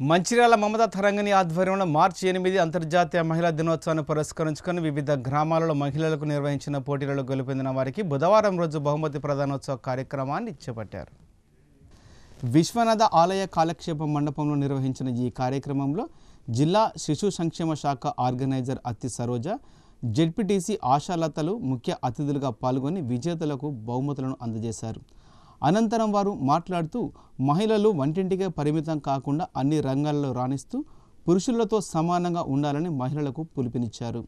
మంచిర్యాల మమతా తరంగిణి ఆధ్వర్యంలో మార్చి ఎనిమిది అంతర్జాతీయ మహిళా దినోత్సవాన్ని పురస్కరించుకొని వివిధ గ్రామాలలో మహిళలకు నిర్వహించిన పోటీలలో గెలుపొందిన వారికి బుధవారం రోజు బహుమతి ప్రధానోత్సవ కార్యక్రమాన్ని చేపట్టారు. విశ్వనాథ ఆలయ కాలక్షేప మండపంలో నిర్వహించిన ఈ కార్యక్రమంలో జిల్లా శిశు సంక్షేమ శాఖ ఆర్గనైజర్ అత్తి సరోజ జెడ్పీటీసీ ఆశాలతలు ముఖ్య అతిథులుగా పాల్గొని విజేతలకు బహుమతులను అందజేశారు. అనంతరం వారు మాట్లాడుతూ మహిళలు వంటింటికే పరిమితం కాకుండా అన్ని రంగాల్లో రాణిస్తూ పురుషులతో సమానంగా ఉండాలని మహిళలకు పిలుపునిచ్చారు.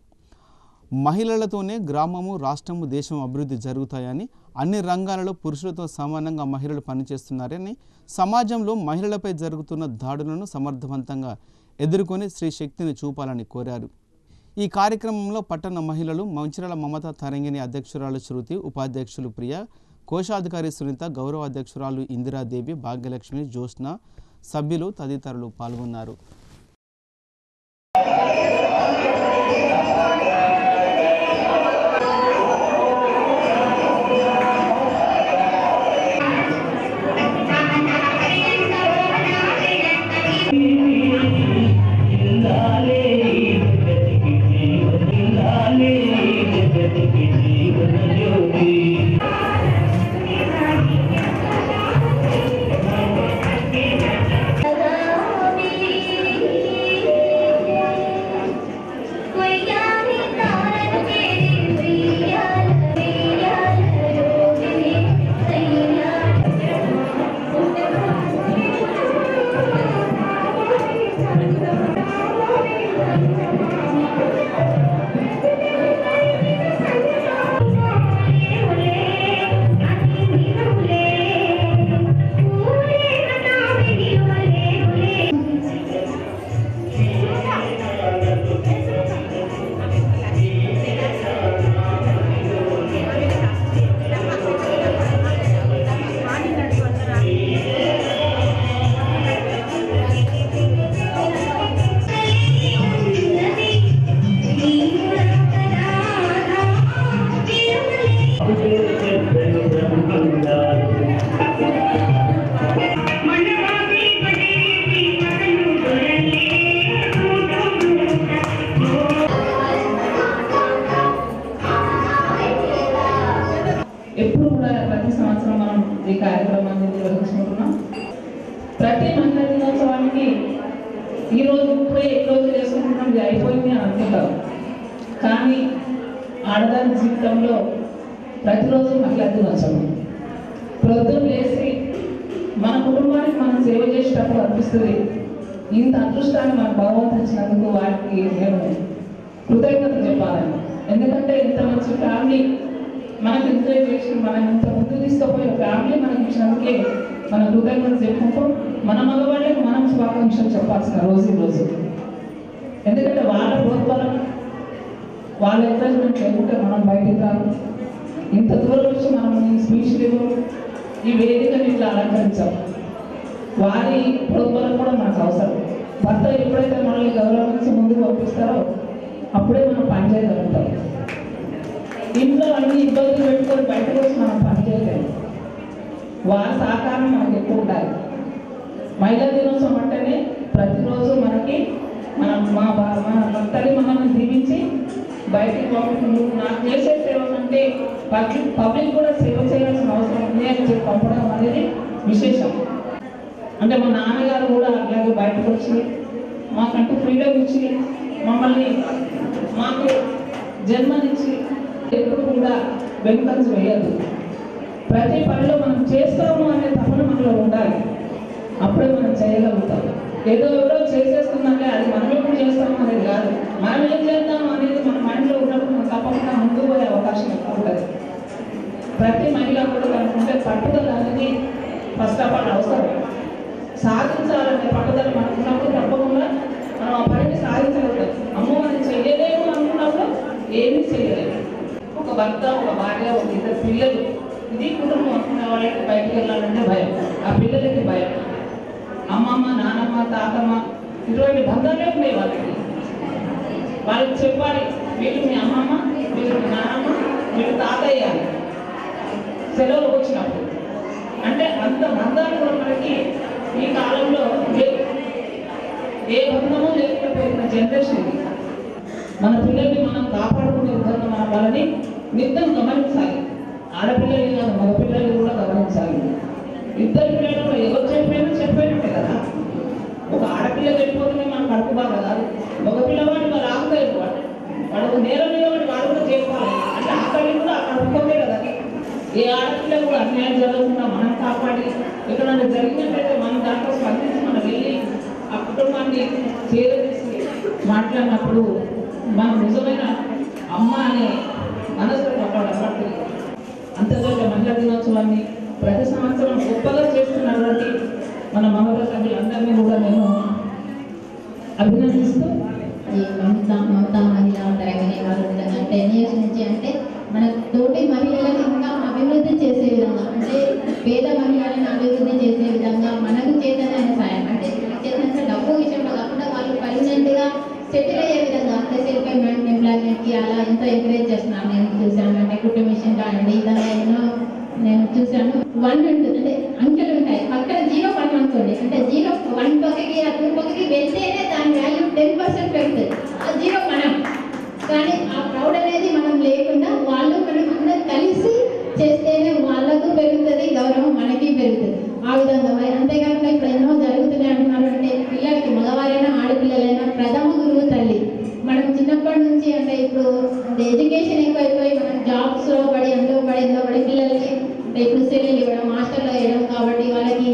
మహిళలతోనే గ్రామము రాష్ట్రము దేశం అభివృద్ధి జరుగుతాయని అన్ని రంగాలలో పురుషులతో సమానంగా మహిళలు పనిచేస్తున్నారని సమాజంలో మహిళలపై జరుగుతున్న దాడులను సమర్థవంతంగా ఎదుర్కొని స్త్రీ శక్తిని చూపాలని కోరారు. ఈ కార్యక్రమంలో పట్టణ మహిళలు మంచిరాల మమత తరంగిణి అధ్యక్షురాలు శృతి ఉపాధ్యక్షులు ప్రియ కోశాధికారి సునీత గౌరవ అధ్యక్షురాలు ఇందిరాదేవి భాగ్యలక్ష్మి జ్యోత్స్న సభ్యులు తదితరులు పాల్గొన్నారు. దినోత్సవానికి ఈ రోజు ఇప్పుడే రోజు చేసుకుంటున్నాం? ఇది అయిపోయింది అని కానీ ఆడదాని జీవితంలో ప్రతిరోజు మహిళా దినోత్సవం ప్రొద్దున లేచి మన కుటుంబానికి మనం సేవ చేసేటప్పుడు అనిపిస్తుంది ఇంత అదృష్టాన్ని మన భగవంతుడు ఇచ్చినందుకు వారికి నేను కృతజ్ఞత చెప్పాలని. ఎందుకంటే ఇంత మంచి ఫ్యామిలీ మనకు ఎంజాయ్ చేసి మనం ఇంత ముందు తీసుకుపోయిన ఫ్యామిలీ మనకి ఇచ్చినందుకే మన కృతజ్ఞత చెప్పుకుంటూ మన మగవాళ్ళకి మనం శుభాకాంక్షలు చెప్పాల్సిన రోజు రోజు. ఎందుకంటే వాళ్ళ ప్రోత్బలం వాళ్ళ ఎంకరేజ్మెంట్ లేకుంటే మనం బయటికి రాము. ఇంత దూరం నుంచి మనం స్పీచ్ లేవు ఈ వేదికను ఇట్లా అలంకరించాం వారి ప్రోత్బలం కూడా మనకు అవసరం. భర్త ఎప్పుడైతే మనల్ని గౌరవించి ముందుకు పంపిస్తారో అప్పుడే మనం పని చేయగలుగుతాం ఇంట్లో అన్ని ఇబ్బందులు పెట్టుకొని బయటకు వచ్చి మనం పని చేయలేము వారి సహకారం మనకు ఎక్కువ ఉండాలి. మహిళా దినోత్సవం అంటేనే ప్రతిరోజు మనకి మన మా మన తల్లి మనల్ని దీవించి బయటికి పంపి నాకు చేసే సేవ అంటే పబ్లిక్ పబ్లిక్ కూడా సేవ చేయాల్సిన అవసరం ఉంది అని చెప్పి పంపడం అనేది విశేషం. అంటే మా నాన్నగారు కూడా అట్లాగే బయటకు వచ్చి మాకంటూ ఫ్రీడమ్ ఇచ్చి మమ్మల్ని మాకు జన్మనిచ్చి ఎప్పుడు కూడా వెనుకంజ వేయద్దు. ప్రతి పనిలో మనం చేస్తాము అనే తపన మనలో ఉండాలి. అప్పుడే మనం చేయగలుగుతాం. ఏదో ఎవరో చేసేస్తుందంటే అది మనం ఎప్పుడు చేస్తాం అనేది కాదు. మనం ఏం చేద్దాం అనేది మన మైండ్లో ఉన్నప్పుడు మనం తప్పకుండా ముందు పోయే అవకాశం ఎక్కువ ఉంటుంది. ప్రతి మహిళ కూడా అనుకుంటే పట్టుదల అనేది ఫస్ట్ ఆఫ్ ఆల్ అవసరం. సాధించాలనే పట్టుదల మనకు ఉన్నప్పుడు తప్పకుండా మనం ఆ పనిని సాధించగలుగుతాం. అమ్మో మనం చేయలేము అనుకున్నప్పుడు ఏమీ చేయలేము ఒక భర్త ఒక భార్య ఒక ఇద్దరు పిల్లలు ఇది కుటుంబం అనుకునే వాళ్ళకి బయటకు వెళ్ళాలంటే భయం. ఆ పిల్లలకి భయం. అమ్మమ్మ నానమ్మ తాతమ్మ ఇటువంటి బంధాలే ఉన్నాయి వాళ్ళకి. వాళ్ళకి చెప్పాలి వీళ్ళు మీ అమ్మమ్మ వీళ్ళు మీ నానమ్మ వీళ్ళు తాతయ్య అని. సెలవులకు వచ్చినప్పుడు. అంటే అంత బంధాలు కూడా మనకి ఈ కాలంలో లేవు జనరేషన్ మన పిల్లల్ని మనం కాపాడుకునే విధంగా మన వాళ్ళని నిత్యం గమనించాలి. ఆడపిల్లల్ని కాదు మగ పిల్లల్ని కూడా గమనించాలి. ఇద్దరు పిల్లలు ఎవరు చెప్పినా చెప్పినట్టే కదా. ఒక ఆడపిల్ల వెళ్ళిపోతేనే మనం కడుపు బాగా కాదు మగ పిల్లవాడిని వాళ్ళు ఆగుతాయి వాడు వాడు నేరం వాడు కూడా చేసుకోవాలి అంటే ఆకలి కూడా అక్కడ కదా. ఏ ఆడపిల్ల కూడా అన్యాయం జరగకుండా మనం కాపాడి ఎక్కడైనా జరిగినట్లయితే మనం దాంట్లో స్పందించి మనం వెళ్ళి ఆ కుటుంబాన్ని చేరదీసి మాట్లాడినప్పుడు మనం నిజమైన అమ్మ అనే మనసులో కాపాడబట్టి అంతర్జాతీయ మహిళా దినోత్సవాన్ని ప్రతి సంవత్సరం గొప్పగా చేస్తున్నటువంటి మన మహిళా అందరినీ కూడా నేను అభినందిస్తూ ఈ మమతా మమతా మహిళా తరగతి వాళ్ళు ఉండగా టెన్ ఇయర్స్ నుంచి అంటే మన తోటి మహిళలను ఇంకా అభివృద్ధి చేసే విధంగా అంటే పేద మహిళలను అభివృద్ధి చేసే విధంగా మనకు చేతనైన సాయం అంటే చేతనంటే డబ్బు విషయంలో కాకుండా వాళ్ళు పర్మనెంట్గా సెటిల్ అయ్యే విధంగా అంటే సెల్ఫ్ ఎంప్లాయ్మెంట్కి అలా ఎంతో ఎంకరేజ్ చేస్తున్నాను నేను చూశాను అంటే కుటుంబ విషయం కానివ్వండి ఈ విధంగా ఎన్నో నేను చూశాను వన్ ఉంటుంది అంటే అంకెలు ఉంటాయి అక్కడ జీరో వన్ అనుకోండి అంటే జీరో వన్ పక్కకి ఆ టూ పక్కకి వెళ్తేనే దాని వాల్యూ టెన్ పర్సెంట్ పెరుగుతుంది ఆ జీరో మనం కానీ ఆ క్రౌడ్ అనేది మనం లేకుండా వాళ్ళు మనం అందరం కలిసి చేస్తేనే వాళ్ళకు పెరుగుతుంది గౌరవం మనకి పెరుగుతుంది ఆ విధంగా మరి అంతేకాకుండా ఇప్పుడు ఎన్నో జరుగుతున్నాయి అంటున్నారు అంటే పిల్లలకి మగవారైనా ఆడపిల్లలైనా ప్రథమ గురువు తల్లి మనం చిన్నప్పటి నుంచి అంటే ఇప్పుడు ఎడ్యుకేషన్ ఎక్కువైపోయి మనం జాబ్స్లో పడి అందులో పడి ఎందులో పడి పిల్లలకి అంటే ఇప్పుడు సెల్లు ఇవ్వడం హాస్టల్లో వేయడం కాబట్టి వాళ్ళకి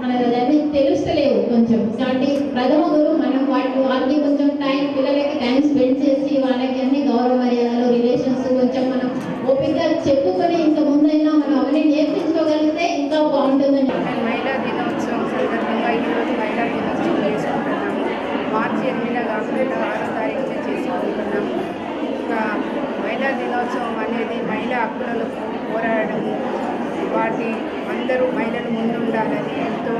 మనకు అన్నీ తెలుస్తలేవు కొంచెం కాబట్టి ప్రథమ గురువు మనం వాటి వాళ్ళకి కొంచెం టైం పిల్లలకి టైం స్పెండ్ చేసి వాళ్ళకి అన్ని రిలేషన్స్ కొంచెం మనం ఓపికగా చెప్పుకొని ఇంకా ముందైనా మనం అవన్నీ నేర్పించుకోగలిగితే ఇంకా బాగుంటుందని. మహిళా దినోత్సవం సందర్భంగా ఈరోజు మహిళా దినోత్సవం చేసుకుంటున్నాము మార్చి ఎనిమిదిన కాకుండా ఆరో తారీఖున చేసుకుంటున్నాము ఇంకా మహిళా దినోత్సవం అనేది మహిళా హక్కులకు పోరాడము వాటి అందరూ మహిళలు ముందుండాలని ఎంతో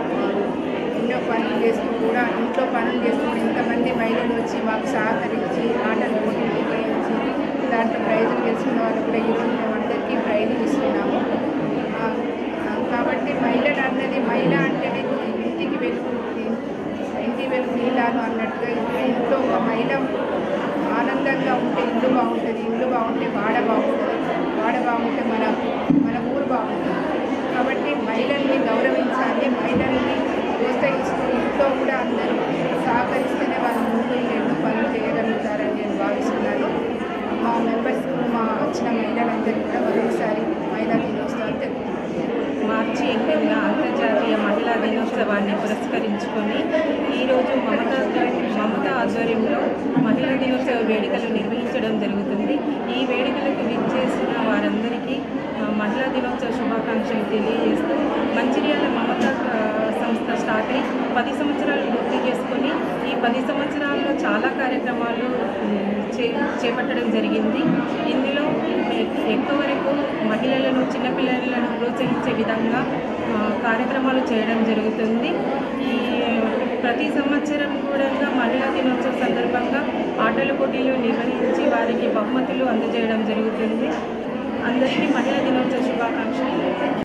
ఎన్నో పనులు చేస్తూ కూడా ఇంట్లో పనులు చేస్తూ ఇంతమంది మహిళలు వచ్చి మాకు సహకరించి ఆటలు పోటీ నిర్వహించి దాంట్లో ప్రైజులు గెలిచిన వాళ్ళు కూడా ఈరోజు మేము అందరికీ ప్రైజులు ఇస్తున్నాము ఆ, ఆ, కాబట్టి మహిళలు అన్నది మహిళ అంటేనే ఇంటికి వెలుగు ఇంటి వెలుగు నీలాలు అన్నట్టుగా ఇప్పుడు ఎంతో ఒక మహిళ ఆనందంగా ఉంటే ఇల్లు బాగుంటుంది ఇల్లు బాగుంటే వాడ బాగుంటుంది వాడ బాగుంటే మన మన ఊరు బాగుంటుంది కాబట్టి మహిళల్ని గౌరవించాలి మహిళల్ని ప్రోత్సహిస్తూ ఇంట్లో కూడా అందరూ సహకరిస్తేనే వాళ్ళు ముందు ఎన్నో పనులు చేయగలుగుతారని నేను భావిస్తున్నాను మా మెంబర్స్ మా వచ్చిన కూడా మరొకసారి మహిళా దినోత్సవాలు మార్చి ఎనిమిదిన అంతర్జాతీయ మహిళా దినోత్సవాన్ని పురస్కరించుకొని ఈరోజు మమతా మమత ఆధ్వర్యంలో మహిళా దినోత్సవ వేడుకలు నిర్వహించడం జరుగుతుంది. ఈ వేడుకలకు విచ్చేసిన వారందరికీ మహిళా దినోత్సవ శుభాకాంక్షలు తెలియజేస్తూ మంచిర్యాల మమత స్టార్ట్ అయ్యి పది సంవత్సరాలు పూర్తి చేసుకొని ఈ పది సంవత్సరాల్లో చాలా కార్యక్రమాలు చే చేపట్టడం జరిగింది. ఇందులో ఎక్కువ వరకు మహిళలను చిన్నపిల్లలను ప్రోత్సహించే విధంగా కార్యక్రమాలు చేయడం జరుగుతుంది. ఈ ప్రతి సంవత్సరం కూడా మహిళా దినోత్సవ సందర్భంగా ఆటల పోటీలు నిర్వహించి వారికి బహుమతులు అందజేయడం జరుగుతుంది. అందరికీ మహిళా దినోత్సవ శుభాకాంక్షలు.